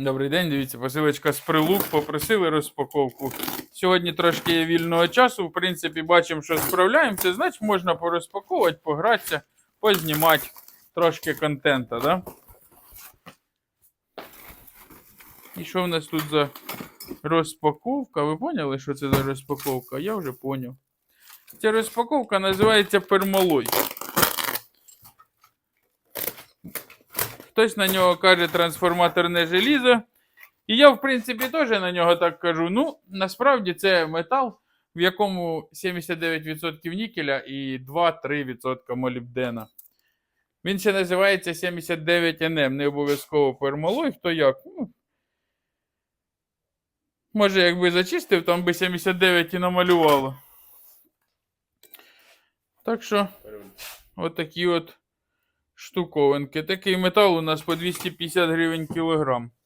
Добрий день, дивіться, посилочка з прилук, попросили розпаковку. Сьогодні трошки є вільного часу. В принципі, бачимо, що справляємося. Значить, можна порозпаковувати, погратися, познімати трошки контента, да? І що в нас тут за розпаковка? Ви поняли, що це за розпаковка? Я вже поняв. Ця розпаковка називається пермалой. Хтось на нього каже трансформаторне желізо. І я, в принципі, теж на нього так кажу. Ну, насправді це метал, в якому 79% нікеля і 2-3% молібдена. Він ще називається 79NM, не обов'язково пермалой, хто як. Ну, може, якби зачистив, там би 79 і намалювало. Так що, отакі от штуковинки. Такий метал у нас по 250 гривень кілограм.